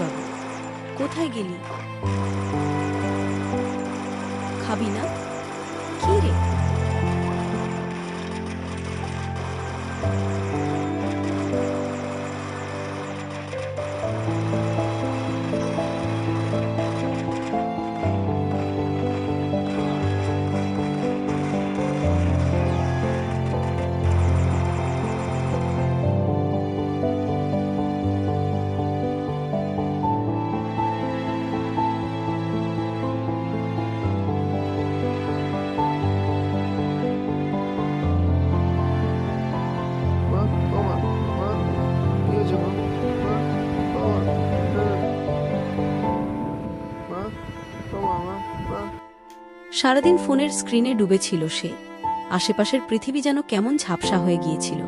বাবু কোথায় গেলি খাবি না কি রে সারাদিন ফোনের স্ক্রিনে ডুবেছিল সে। আশেপাশের পৃথিবী যেন কেমন ঝাপসা হয়ে গিয়েছিল।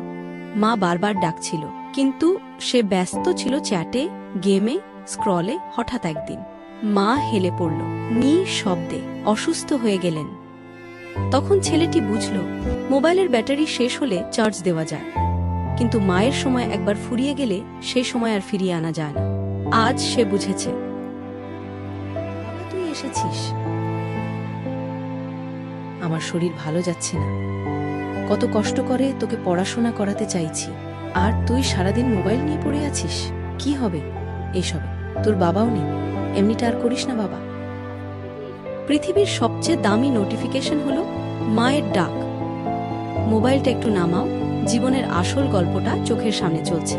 মা বারবার ডাকছিল, কিন্তু সে ব্যস্ত ছিল চ্যাটে, গেমে, স্ক্রলে হঠাৎ একদিন। মা হেলে পড়ল নি শব্দে অসুস্থ হয়ে গেলেন। তখন ছেলেটি বুঝল, মোবাইলের ব্যাটারি শেষ হলে চার্জ দেওয়া যায়। কিন্তু মায়ের সময় একবার ফুরিয়ে গেলে সে সময় আর ফিরিয়ে আনা যায় না। আজ সে বুঝেছে এসেছিস? আমার শরীর ভালো যাচ্ছে না। কত কষ্ট করে তোকে পড়াশোনা করাতে চাইছি। আর তুই সারাদিন মোবাইল নিয়ে পড়ে আছিস? কি হবে? এসবে। তোর বাবাও নেই। এমনিটা আর করিস না বাবা। পৃথিবীর সবচেয়ে দামি নোটিফিকেশন হলো মায়ের ডাক। মোবাইলটা একটু নামাও। জীবনের আসল গল্পটা চোখের সামনে চলছে।